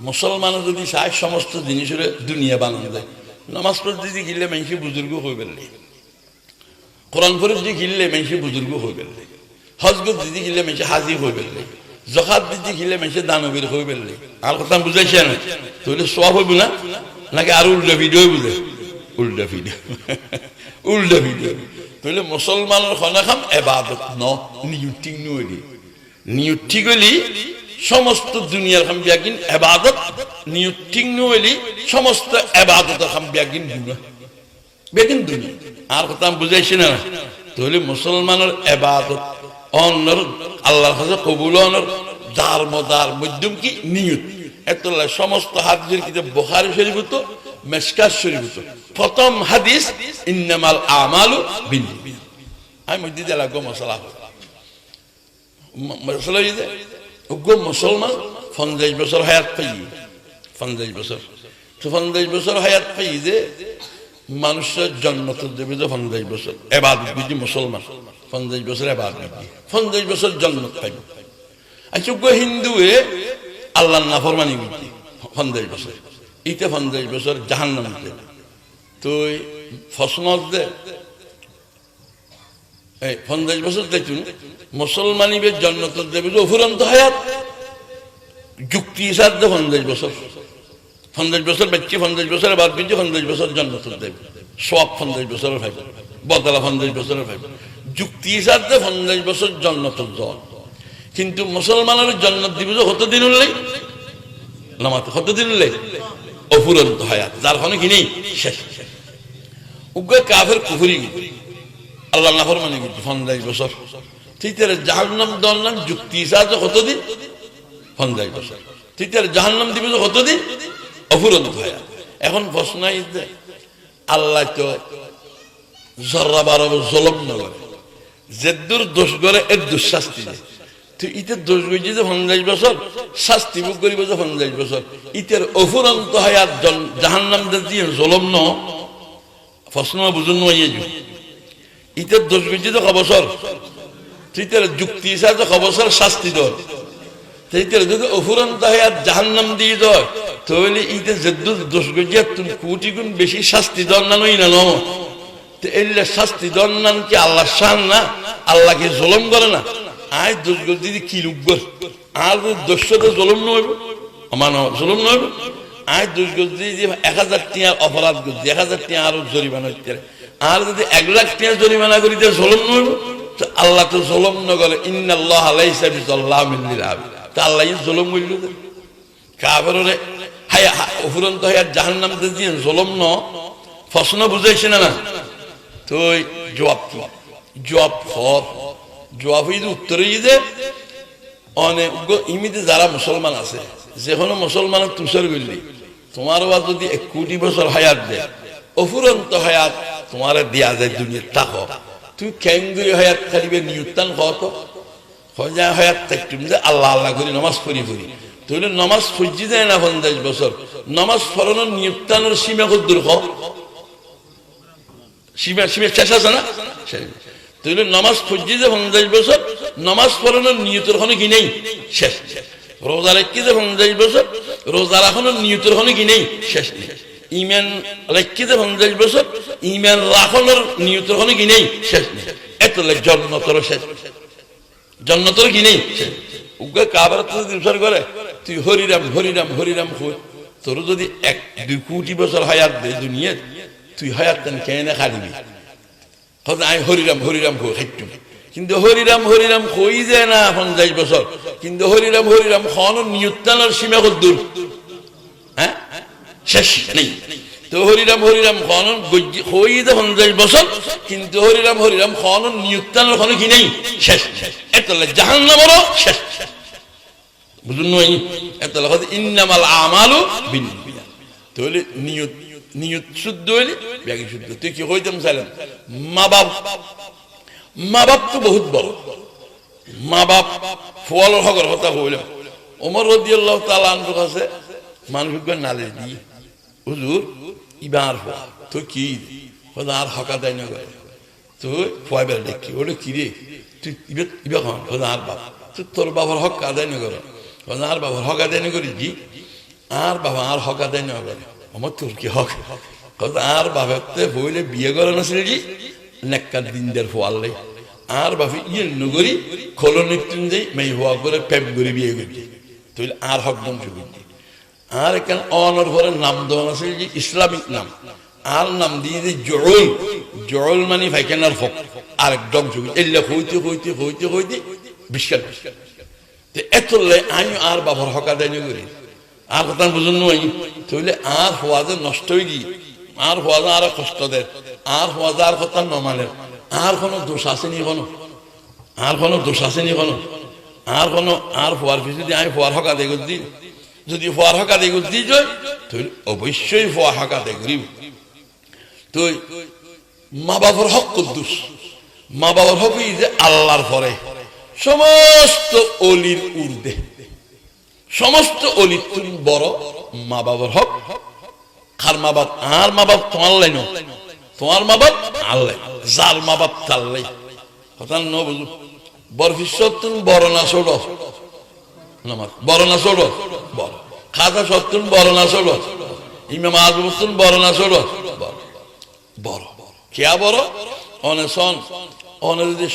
মুসলমানও যদি চায় সমস্ত জিনিসের দুনিয়া বানানো যায়। নামাজ যদি গিলে মানুষ বুজুর্গ হয়ে গেলে। কোরআন ফরিদ দিয়ে গিললে মানুষ বুজুর্গ হয়ে গেলে। হজগত দিদি গিলে মানুষ হাজি হয়ে গেলে। জখাত দিদি গিলে মানুষ দানবীর হয়ে গেলে। আর কথা বুঝাইছে না তাহলে সব হইব না? নাকি আর উল্টা ভিডিও বুঝে উল্টা ভিডিও। উল্টা ভিডিও। তাহলে মুসলমানের খনাখাম এবাদত ন নিউটি নুয়েলি নিউটি গলি সমস্ত দুনিয়ার খাম বিয়াগিন এবাদত নিউটি নুয়েলি, সমস্ত এবাদতের খাম বিয়াগিন গুণা বেগিন দুনিয়া। আর কথা আমি বুঝাইছি না। তাহলে মুসলমানের এবাদত অন্যর আল্লাহর কাছে কবুল অনর, যার মদার মধ্যম কি? নিয়ত। এতলা সমস্ত হাদিসের কিতাব বুখারী শরীফ তো, মেশকাত শরীফ তো। প্রথম হাদিস, ইন্নামাল আমালু বিন্নিয়াত আমি মধ্যে দিলা গো মশলা মশলা গো মুসলমান পঞ্চাশ বছর হায়াত পাই পঞ্চাশ বছর। তো পঞ্চাশ বছর হায়াত পাই যে মানুষের জন্ম তো দেবে যে পঞ্চাশ বছর। এবার বুঝি মুসলমান, পঞ্চাশ বছর এবার পঞ্চাশ বছর জন্ম পাইব। আচ্ছা গো হিন্দুয়ে আল্লাহ নাফরমানি বুঝি, পঞ্চাশ বছর। ইতে পঞ্চাশ বছর জাহান নাম দেবে তুই ফসমত দে এই পঞ্চাশ বছর দেখুন মুসলমানিবের জন্ম তো দেবে অফুরন্ত হায়াত। যুক্তি দে পঞ্চাশ বছর। পঞ্চাশ বছর বাচ্চি পঞ্চাশ বছর বাদ পিছিয়ে পঞ্চাশ বছর জন্ম তো দেবে। সব পঞ্চাশ বছরের ভাই বদলা পঞ্চাশ ভাই যুক্তি দে পঞ্চাশ বছর জন্ম তো জন কিন্তু মুসলমানের জন্ম দিব কত দিন উঠলেই নামাতে কত দিন উঠলে অফুরন্ত হায়াত, যার ফলে কি নেই? শেষ। উগ্র কুফুরি। আল্লাহ নাফর মানে কিন্তু পঞ্চাশ বছর। ঠিক জাহান্নাম দেওয়ার নাম যুক্তি হিসাবে কতদিন? পঞ্চাশ বছর। ঠিক জাহান্নাম দিবে কতদিন? অফুরন্ত হায়াত এখন প্রশ্ন আল্লাহ তো জর্রা বারো জলম নগরে দোষ করে এর দুঃশাস্তি দেয়। তো দোষ গেছে যে পঞ্চাশ বছর, শাস্তি ভোগ করিব যে পঞ্চাশ বছর। ইতের অফুরন্ত হায়াত জাহান নাম দিয়ে জলম ন, প্রশ্ন বুঝুন নয় ইতের দোষ গেছে তো ইতের যুক্তি হিসাবে কবছর শাস্তি দর। যদি ইতে শাস্তি না তো এলে শাস্তি কি আল্লাহ না? আল্লাহকে জলম করে না? আয় দোষ গল কি লুকগর আর দোষ তো জলম নইব আমার জলম নইব আয় দোষ গল এক হাজার টিয়ার অপরাধ করছি এক হাজার টিয়া আরও জরিমানা আর যদি এক লাখ টিয়া জরিমানা করি তো জলম নইব তো আল্লাহ তো জলম নগরে ইন্নাল্লাহ আলাইসা বিজাল্লাহ মিল্লিল তা আল্লাহ জলম দেন কাফেরে হায় অফুরন্ত হায়ার জাহান্নাম দিয়ে জলম ন ফসনা বুঝাইছে না না? তো জবাব কি? জবাব ফর জবাব হইতে উত্তরে যে, অনেক ইমিতে যারা মুসলমান আছে যে কোনো মুসলমানের তুষার গলি তোমার যদি এক কোটি বছর হায়াত দেয় অফুরন্ত হায়াত তোমার দিয়া যায় দুনিয়ার তাক তুই কেঙ্গুরি হায়াত খালিবে নিয়ুত্তান কত হজা হায়াত থাকতুম যে আল্লাহ আল্লাহ করি, নমাজ পড়ি পড়ি তাহলে নমাজ ফুজি যায় না পঞ্চাশ বছর নমাজ ফলনের নিয়ুত্তানের সীমা কদ্দুর খ সীমা সীমা শেষ আছে না? নমাজ ফুজি যে পঞ্চাশ বছর নমাজ নিয়তের খনে কি নেই? শেষ। রোজা রেখে যে পঞ্চাশ বছর রোজা রাখানোর নিয়তের খনে কি নেই? শেষ নেই। ইমান রেখে যে পঞ্চাশ বছর ইমান রাখানোর নিয়তের খনে কি নেই? শেষ নেই। এত জন্মতর শেষ। জন্মতর কি নেই? উগ্র কাবার দিবসার করে, তুই হরিরাম হরিরাম হরিরাম হই তোর যদি এক, দুই কোটি বছর হায়াত দে দুনিয়া তুই হায়াত তেন কেনে হয়তো আমি হরিরাম হরিরাম হই খাইটু। কিন্তু হরিরাম হরিরাম হই যায় না পঞ্চাশ বছর। কিন্তু হরিরাম হরিরাম খন নিয়ুত্তানোর সীমা কদ্দুর হ্যাঁ? শেষ নেই। তো হরিরাম হরিরাম খন হই যে পঞ্চাশ বছর, কিন্তু হরিরাম হরিরাম খন নিয়ুত্তানোর খন কি নেই? শেষ। এত জাহান নামরও শেষ। বুঝুন নই এত ইন্নামাল আমালু বিন তাহলে নিয়ত নিয়ত শুদ্ধ ব্যাগি শুদ্ধ। তুই কি হইতাম চাইলাম মা বাপ মা বাপ তো বহুত বড়। মা বাপ ফল হগর কথা হইলাম ওমর রদি আল্লাহ তালা আনর কাছে মানুষকে নালে দি হুজুর ইবার হওয়া তো কি? আর হকা দেয় না তো ফুয়াইবার দেখি ওটা কি? রে? তুই ইবে ইবে খান আর বাপ তুই তোর বাবার হক আদায় না করো। আর বাবার হক আদায় না করি জি আর বাবা, আর হক আদায় না করে। আমার তোর কি হক? আর বাবাতে বইলে বিয়ে করে না ছেলে নেককার দিনদের ফোয়াল্লাই আর বাপি ইয়ে নগরী খোলো যাই মেয়ে হওয়া করে প্রেম করে বিয়ে করছি তুই আর হক ধ্বংস করছি আর এখানে অনর ঘরের নাম দেওয়া আছে যে ইসলামিক নাম। আর নাম দিয়ে যে জড়ল জড়ল মানে ফাইকেনার হক। আর একদম জমি। এলে হইতে হইতে হইতে হইতে তো এত লে আমি আর বাবার হকা দেয় করি। আর কথা বুঝুন নই তাহলে আর হওয়া যে নষ্ট হয়ে গিয়ে, আর হওয়া যে আর কষ্ট দেয়, আর হওয়া যে আর কথা নমানের আর কোনো দোষ আসেনি কোনো আর কোনো দোষ আসেনি কোনো আর কোনো, আর হওয়ার পিছু আমি হওয়ার হকা দেয় দিই যদি হওয়ার হকা দেয় দিই যাই তাহলে অবশ্যই হওয়ার হকা দেয় করিব তুই মা বাবার হক কুদ্দুস। মা বাবার হক যে আল্লাহর পরে। সমস্ত অলির উর্দে সমস্ত অলির তুমি বড় মা বাবার হক। কার মা বাপ আর মা বাপ তোমার লাইন তোমার মা বাপ আল্লাহ যার মা বাপ তার লাই। কথা ন বুঝু? বরফিশ্বর তুমি বড় না ছোট? না না না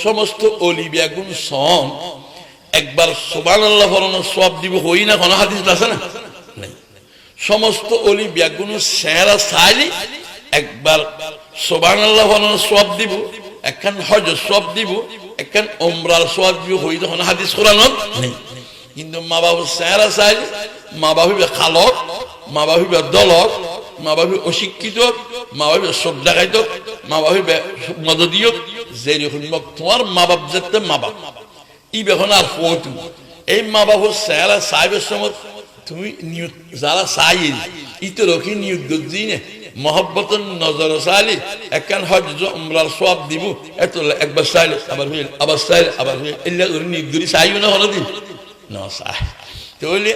সমস্ত অলি সন একবার সোবান আল্লাহ সব দিব, হই না কোনো আছে না? সমস্ত অলি ব্যাগুন সেরা সাইলি, একবার সোবান আল্লাহ সব দিব, একখান হজ সব দিব, একখান ওমরার সব দিব, হই তখন হাদিস কোরআন নেই। কিন্তু মা বাবুর সেরা চাইলে মা বাবিবে খালক, মা বাবিবে দলক, মা বাবি অশিক্ষিত, মা বাবি শ্রদ্ধা খাইত মা বাবিবে মদদিও যে তোমার মা বাপ যেতে মা বাপ। ই বেখন আর পৌঁছু এই মা বাবুর সেরা সাহেবের সময় তুমি নিয়ত যারা চাই ইতো রকি নিয়ত গজি নে। মহব্বতন নজর চাইলি একখান হজ উমরার সব দিব। এত একবার চাইলে, আবার হইল, আবার চাইলে, আবার হইল। এলে নিয়ত গরি চাইও না হলো দিন নসাই তাহলে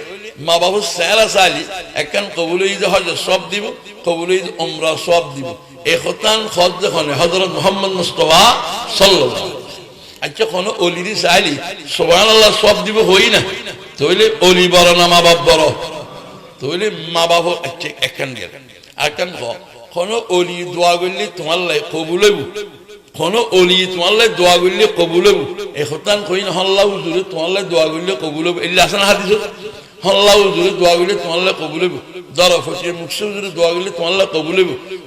মা বাবু স্যারা চালি একখান কবুল হজ সব দিব, কবুল ওমরা সব দিব। এ হতান খজ যখন হজরত মোহাম্মদ মুস্তফা সাল্লাল্লাহু আচ্ছা কোন অলিদি চাইলি সোবান আল্লাহ সব দিব হই না। তাহলে অলি বড় না মা বাপ বড়? তাহলে মা বাবু আচ্ছা একখান গেল। একখান কোন অলি দোয়া করলে তোমার লাই কবুল কোন অলি, তোমার লাই দোয়া করলে কবুল হতান কই হল্লা হুজুরে তোমার লাই দোয়া করলে কবুল এলি আসেন হাদিস হল্লা হুজুরে দোয়া করলে তোমার লাই কবুল দর ফটিয়ে মুখসে হুজুরে দোয়া করলে তোমার লাই কবুল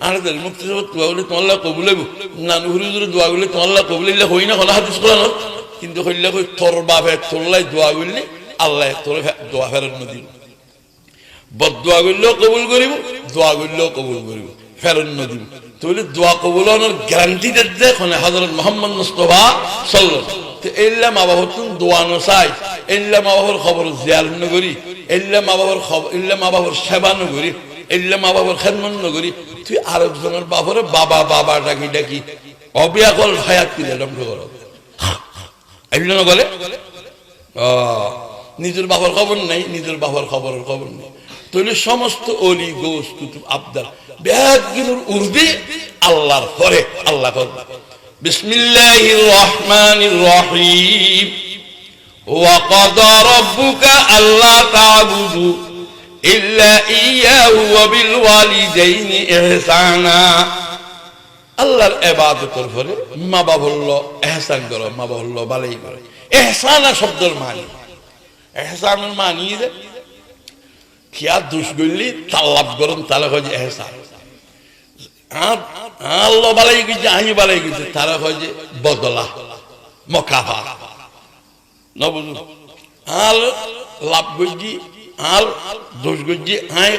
আর দের মুক্তি দোয়া করলে তোমার লাই কবুল হইব। নানু হুজুরে দোয়া করলে তোমার লাই কবুল হইলে হই না হাদিস কোরআন। কিন্তু হইলে কই, তোর বাপে তোর লাই দোয়া করলে আল্লাহ তোর দোয়া ফেরত নদী বদোয়া করলেও কবুল করিব, দোয়া করলেও কবুল করিব। ফেরত নদীব তাহলে দোয়া কবুলানোর গ্যারান্টি দিতে মানে হজরত মোহাম্মদ মুস্তফা সাল্ল এল্লা মা বাবার তুমি দোয়া নসাই, এল্লা মা বাবার খবর জিয়ার নগরী, এল্লা মা বাবার খবর এল্লা মা বাবার সেবা নগরী, এল্লা মা বাবার খেদমন নগরী। তুই আরেকজনের বাপরে বাবা বাবা ডাকি ডাকি অবিয়াকল হায়াত কিনে ধ্বংস করো। এগুলো না বলে নিজের বাবার খবর নাই, নিজের বাবার খবরের খবর নেই। তাহলে সমস্ত অলি গোস কুতুব আবদার ব্যাগগুলোর উর্দি আল্লাহর পরে আল্লাহ করবে বিসমিল্লাহির রহমানির রহিম وقضى ربك ألا تعبدوا إلا إياه وبالوالدين إحسانا আল্লাহর এবাদতের ফলে মা বাবল্য এহসান করো মা বাবল্য বালাই করো এহসানা শব্দের মানি এহসানের মানি যে খিয়া দুষ তাল্লাভ করুন তাহলে হয় যে এহসান আল্লাহ বালাই গেছে বালাই গেছে তারা বদলা, মকাফা। আর লাভ করছি আর দোষ করছি আয়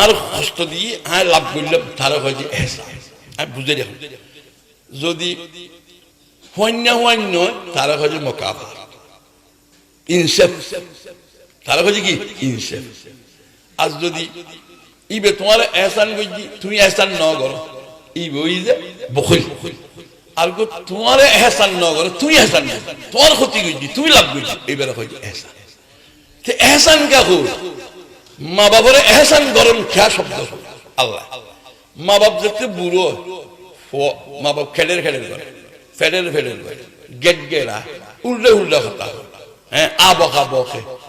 আর কষ্ট দিয়ে আয় লাভ করলে তারা যে এহসান। আমি বুঝে দেখুন। যদি হন্য হন্য তারা যে মকাফা। ইনসেফ। তারা হচ্ছে কি? ইনসেফ। আজ যদি ইবে তোমার এহসান করছি তুমি এহসান ন করো। ইবে ওই যে বখল। আর গো তোমার এহসান ন করো, তুমি এহসান তোমার ক্ষতি করছি তুমি লাভ করছি এবারে এহসান। তো এহসান কে মা বাবার এহসান গরম শব্দ। আল্লাহ। মা বাপ দেখতে বুড়ো মা বাপ খেলের খেলের করে ফেডের ফেডের করে। গেট গেরা, উল্টে উল্টে হতা হ্যাঁ আবকা বকে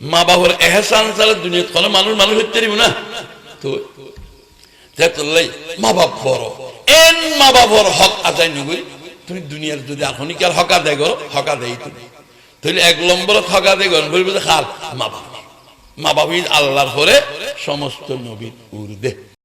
মা বাবার এহসান ছাড়া দুনিয়া কোনো মানুষ মানুষ হইতে পারিব না। তো তেতলাই মা বাপ বড়। এন মা বাবার হক আদায় নগরি, তুমি দুনিয়ার যদি এখনকার হক আদায় করো, হক আদায় তুমি। তাহলে এক নম্বর হক আদায় করেন বলবে খাল মা বাবা মা বাবা আল্লাহর পরে সমস্ত নবীর উর্দে